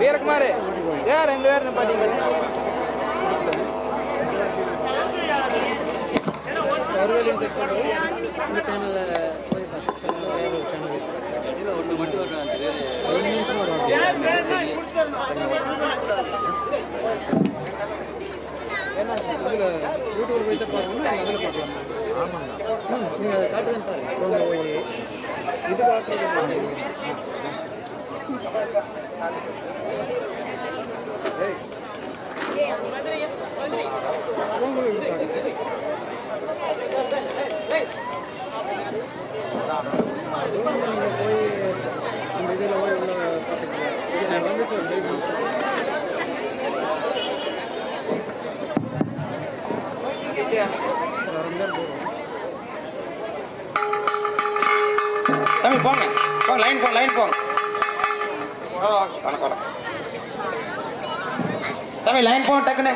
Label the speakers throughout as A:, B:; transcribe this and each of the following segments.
A: வீரகுமார் ஏன் ரெண்டு பேர் நிப்பாட்டிங்க
B: இந்த சேனலில் போய் பார்த்து வேற ஒரு சேனல் ரெண்டு நிமிஷம் வரும் ஏன்னா அதில் யூடியூப்ல போயிட்டு பார்க்கணும்னா அதில் பார்க்கலாம் ஆமாங்க. ம் நீங்கள் காட்டுதான் பாருங்க. ரோமில் போய் இது காட்டுறது ハハハハ。
A: தம்பி லைன் போங்க டக்குன்னு.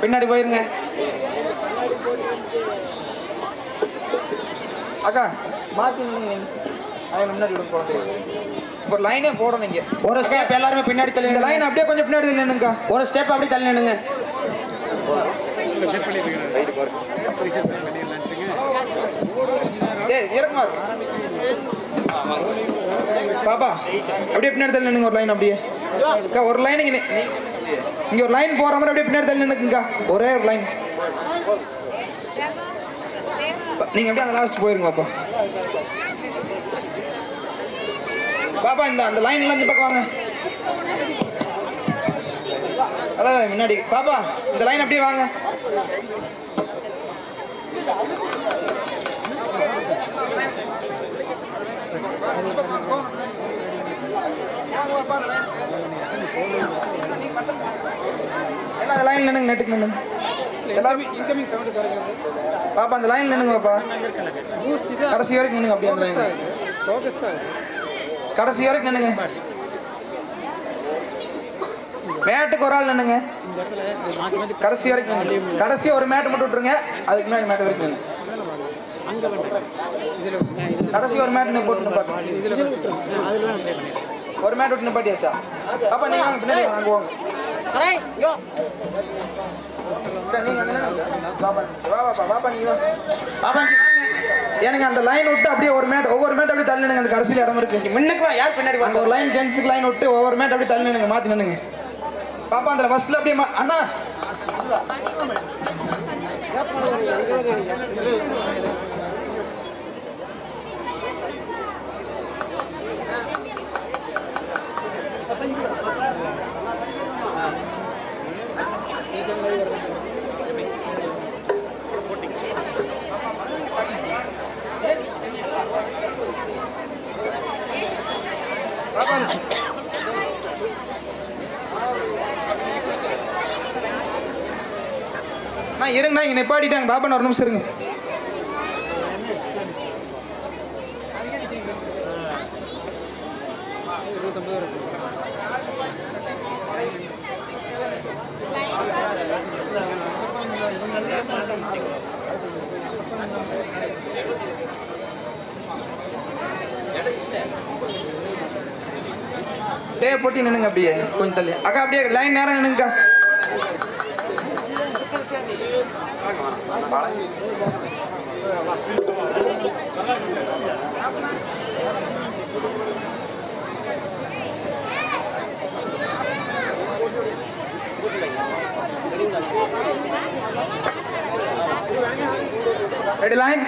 A: பின்னாடி போயிருங்க. அக்கா மாத்தி அவங்க முன்னாடி விடுங்க குழந்தைய. இப்போ லைனே போடணும் இங்க.
C: ஒரு ஸ்டெப் எல்லாருமே பின்னாடி தள்ளி
A: இந்த. லைன் அப்படியே கொஞ்சம் பின்னாடி நின்னுங்கக்கா
C: ஒரு ஸ்டெப் அப்படி தள்ளி நின்னுங்க
A: டேய் இறக்குமார் பாப்பா அப்படியே பின்னாடி தள்ளி நின்னுங்க ஒரு லைன் அப்படியே. அக்கா ஒரு லைன் இங்க ஒரு லைன் போற மாதிரி அப்படியே பின்னாடி தள்ளி நின்னுக்குங்கக்கா ஒரே ஒரு லைன் நீங்க அப்படியே அந்த லாஸ்ட் போயிருங்க பாப்பா. பாப்பா இந்த அந்த லைன்லாம் இந்த பக்கம் வாங்க. அதான் முன்னாடி. பாப்பா இந்த லைன் அப்படியே வாங்க. எல்லாம் அந்த லைன்ல நின்னுங்க நெட்டுக்கு நின்னுங்க. எல்லாரும் இன்கமிங் சவுண்ட் பாப்பா அந்த லைன்ல நின்னுங்க பாப்பா. கடைசி வரைக்கும் நின்னுங்க அப்படியே அந்த லைன்
B: ஃபோக்கஸ் தான்
A: கடைசி வரைக்கும் நின்னுங்க. மேட்டுக்கு ஒரு ஆள் நின்னுங்க. கடைசி வரைக்கும் கடைசி ஒரு மேட் மட்டும் விட்டுருங்க. அதுக்கு முன்னாடி மேட் வரைக்கும் நின்னுங்க.
B: அங்கே இதில்
A: கடைசி ஒரு மேட் போட்டு நிப்பாட்டு
B: இதில்
A: ஒரு மேட் விட்டு நிப்பாட்டியாச்சா பாப்பா நீங்க வாங்க பின்னாடி வாங்க வாங்க. எனக்கு அந்த லைன் விட்டு அப்படியே ஒரு மேட் ஒவ்வொரு மேட் அப்படியே தள்ளி அந்த கடைசியில் இடம் இருக்கு.
C: முன்னுக்கு யார் பின்னாடி
A: அங்க ஒரு லைன் ஜென்ஸுக்கு லைன் விட்டு ஒவ்வொரு மேட் அப்படியே தள்ளி நின்னுங்க மாத்தி நின்னுங்க பாப்பா அந்த ஃபர்ஸ்ட்ல அப்படியே அண்ணா. இருங்கண்ணா இங்க நிப்பாட்டிட்டாங்க. பாபன் ஒரு நிமிஷம் இருங்க. டே போட்டி நின்னுங்க அப்படியே கொஞ்சம் தள்ளி அக்கா அப்படியே லைன் நேரம் நின்னுங்கக்கா ரெடி லைன்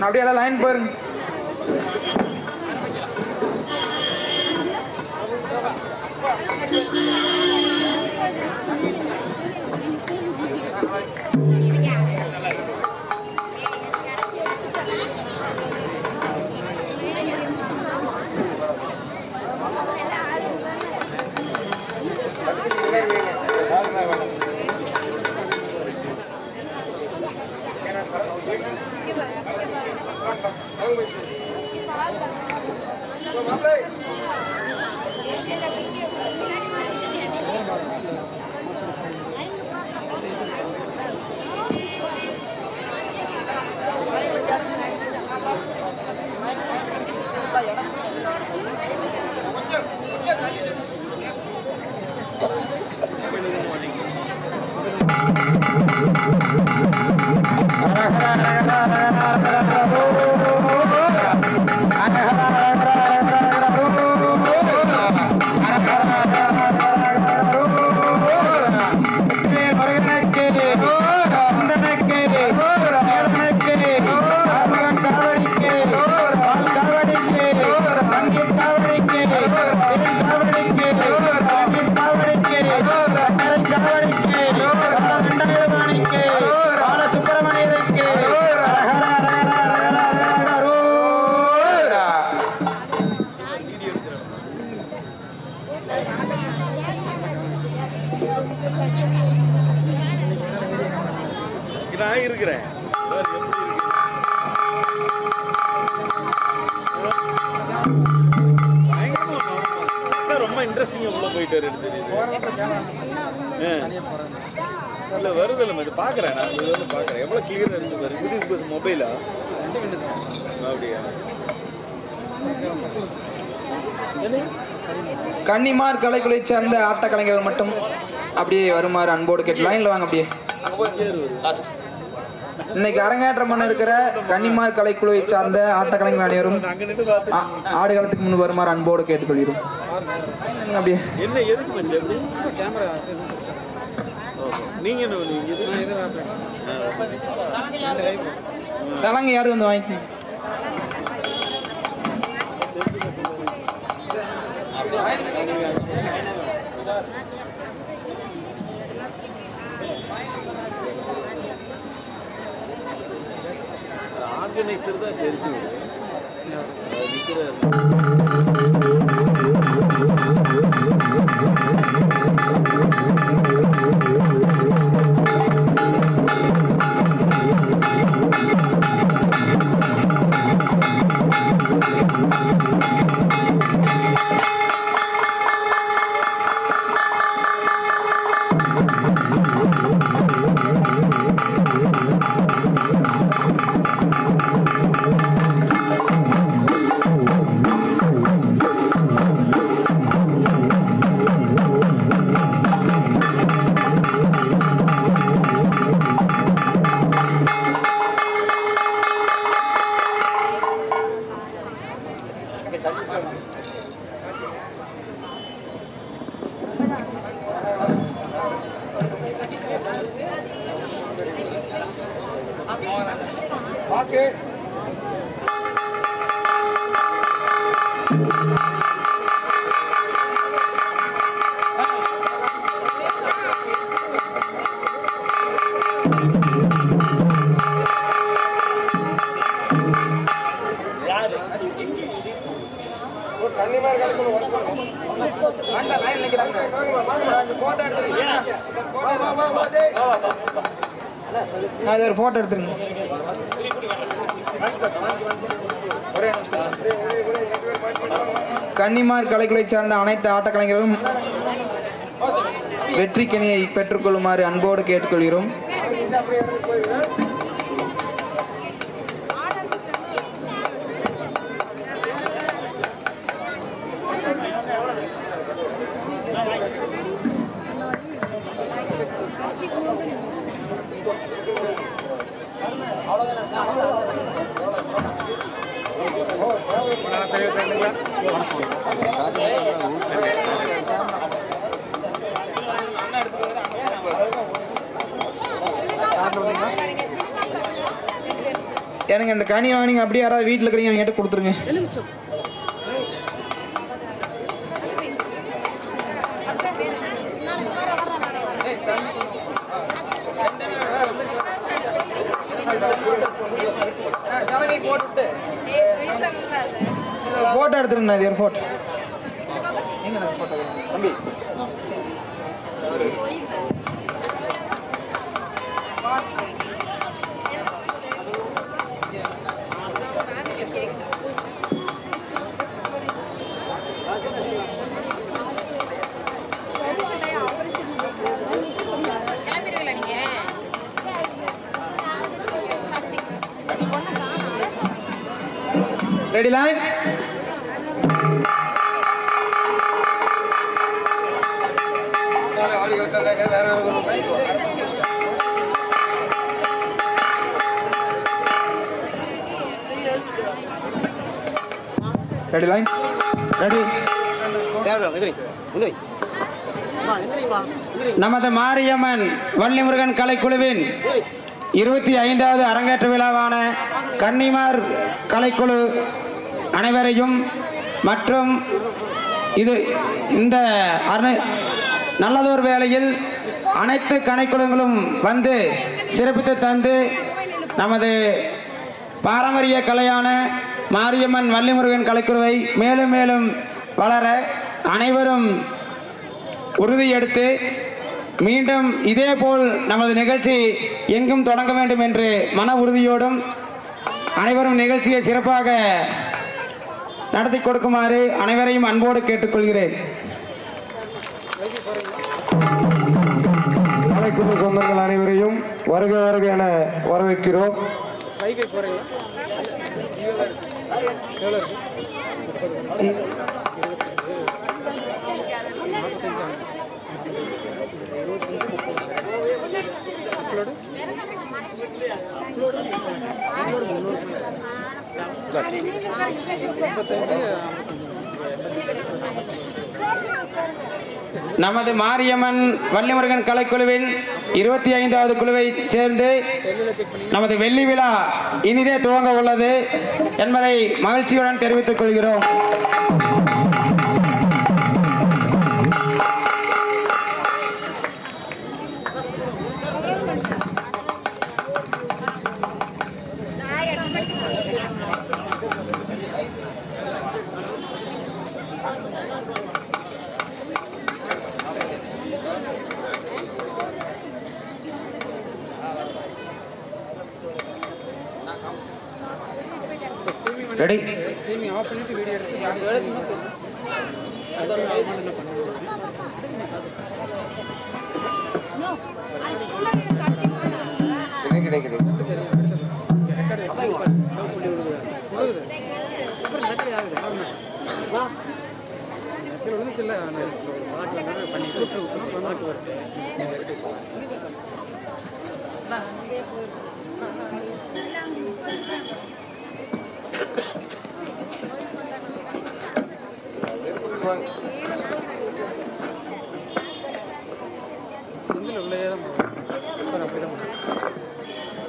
A: அப்படியே எல்லாம் லைன் பாருங்க
C: Thank you. Vamos language.
D: நான் இருக்கிறேன். வேற எப்படி ரொம்ப இன்ட்ரெஸ்டிங்காக உள்ள போயிட்டாரு இல்லை வருது இல்லை இது பார்க்குறேன் நான். இது வந்து பார்க்குறேன் எவ்வளோ கிளியராக இருந்து பாரு. இது பஸ் மொபைலா அப்படியா?
A: கன்னிமார் கலைக்குழை சேர்ந்த ஆட்டக்கலைஞர்கள் மட்டும் அப்படியே வருமாறு அன்போடு கேட்டு லைன்ல வாங்க அப்படியே. இன்னைக்கு அரங்கேற்றம் பண்ண இருக்கிற கன்னிமார் கலைக்குழுவை சார்ந்த ஆட்டக்கலைஞர் அனைவரும்
D: அங்கே நின்று பார்த்து
A: ஆ- ஆடுகளத்துக்கு முன் வருமாறு அன்போடு கேட்டுக்கொள்கிறோம். அப்படியே.
D: நீங்க
A: சலங்கை யாரும் வந்து வாங்கிக்கணும்
D: ஆர்கனைசர் தான் தெரிஞ்சு நிற்கிறார் salud. நான் இதை ஒரு போட்டோ எடுத்துருங்க. கன்னிமார் கலைக்குழை சார்ந்த அனைத்து ஆட்டக்கலைஞர்களும் வெற்றிக்கனியை பெற்றுக்கொள்ளுமாறு அன்போடு கேட்டுக்கொள்கிறோம். எனக்கு இந்த கனி வாங்கினீங்க அப்படியே யாராவது வீட்டில் இருக்கிறீங்க என்கிட்ட கொடுத்துருங்க. போட்டோ எடுத்துருந்தா இது ஒரு போட்டோ தம்பி
A: Ready line? Ready line ready
C: நமது மாரியம்மன் வள்ளிமுருகன் கலைக்குழுவின் இருபத்தி ஐந்தாவது அரங்கேற்ற விழாவான கன்னிமார் கலைக்குழு அனைவரையும் மற்றும் இது இந்த அனை- நல்லதொரு வேளையில் அனைத்து கலைக்குழுங்களும் வந்து சிறப்பித்து தந்து நமது பாரம்பரிய கலையான மாரியம்மன் வள்ளிமுருகன் கலைக்குறவை மேலும் மேலும் வளர அனைவரும் உறுதியெடுத்து மீண்டும் இதேபோல் நமது நிகழ்ச்சி எங்கும் தொடங்க வேண்டும் என்று மன உறுதியோடும் அனைவரும் நிகழ்ச்சியை சிறப்பாக நடத்தி கொடுக்குமாறு அனைவரையும் அன்போடு கேட்டுக்கொள்கிறேன்.
E: கலைக்குழு சொந்தங்கள் அனைவரையும் வருக வருக என வரவேற்கிறோம்.
C: நமது மாரியம்மன் வள்ளிமுருகன் கலைக்குழுவின் இருபத்தி ஐந்தாவது குழுவை சேர்ந்து நமது வெள்ளி விழா இனிதே துவங்க உள்ளது என்பதை மகிழ்ச்சியுடன் தெரிவித்துக் கொள்கிறோம். ரெடி
B: ஸ்ட்ரீமிங் பண்ணிட்டு வீடியோ எடுத்து யாருக்கு எடுத்து அப்புறம் ரெக்கார்ட் ஆகுது ஆமாம் இதில் வந்து இல்லை பண்ணி விட்டு விட்டுனா பாட்டு வருது இதில் உள்ளே தான் போகும் அப்புறம் அப்படி தான் பண்ணும்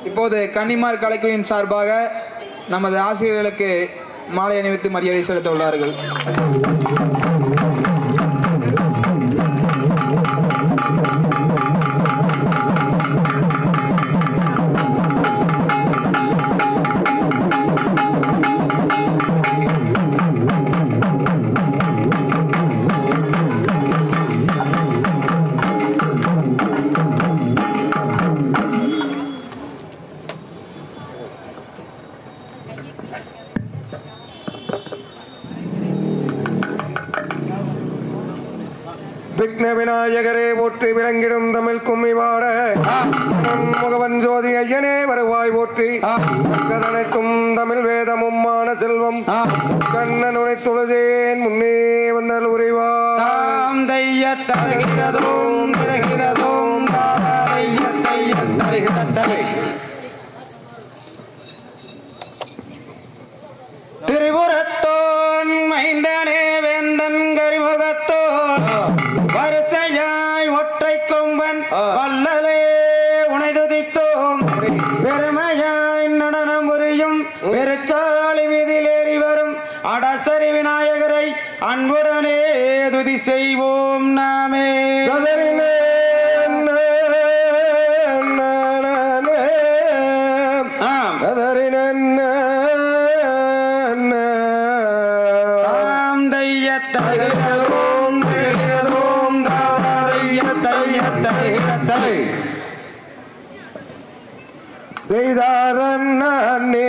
A: இப்போது கன்னிமார் கலைக்குழுவின் சார்பாக நமது ஆசிரியர்களுக்கு மாலை அணிவித்து மரியாதை செலுத்த உள்ளார்கள்.
E: விநாயகரே போற்றி விளங்கிடும் தமிழ் கும்மி பாட முகவன் ஜோதி ஐயனே வருவாய் போற்றி. கதனைத்தும் தமிழ் வேதமும்மான செல்வம். கண்ணனுனை தொழுதேன் முன்னே வந்தல் உரைவார்
C: தாம் தைய தருகிறதோம் தருகிறதோம் தாரைய தைய தாரைய தைய தருகிறதை நன்னே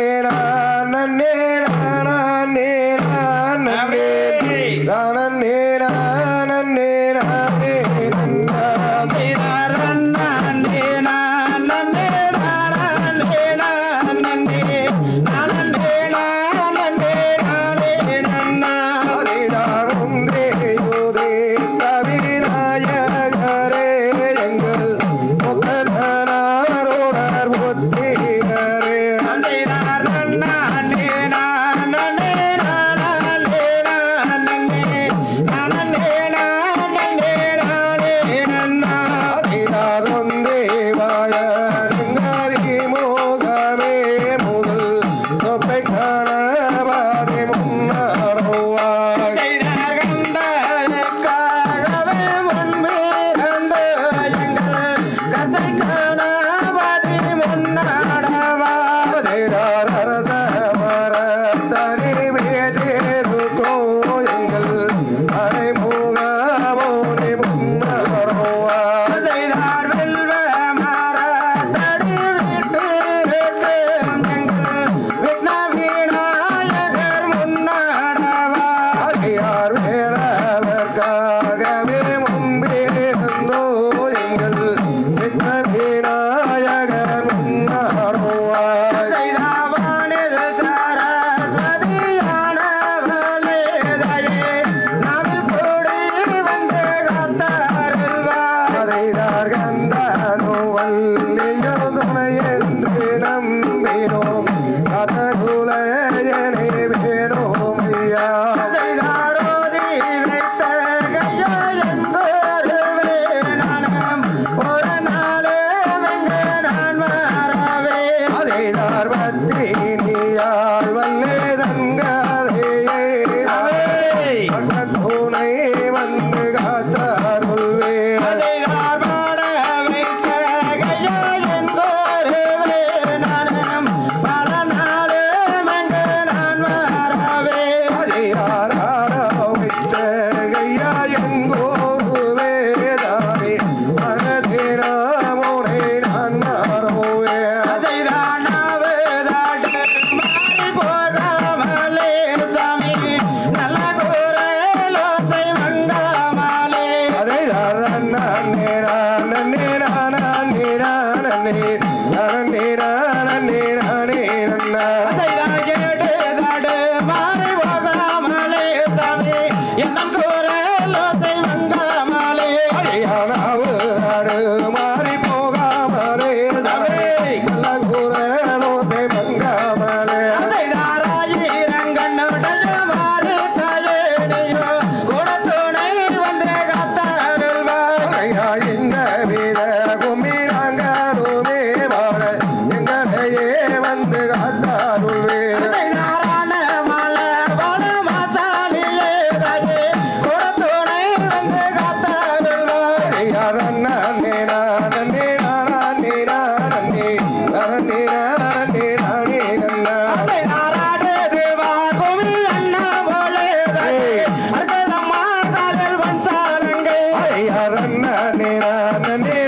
C: ನರನ್ನ ನಿರಾನನೇ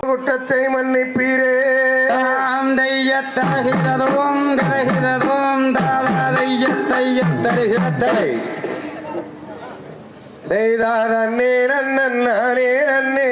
E: குற்றத்தை மன்னிப்பீரே.
C: தாம் தையத்தருகிறதும் தருகிறதும் தாதையத்தையத்தருகிறதை
E: செய்தார் அண்ணே நன்னே நன்னே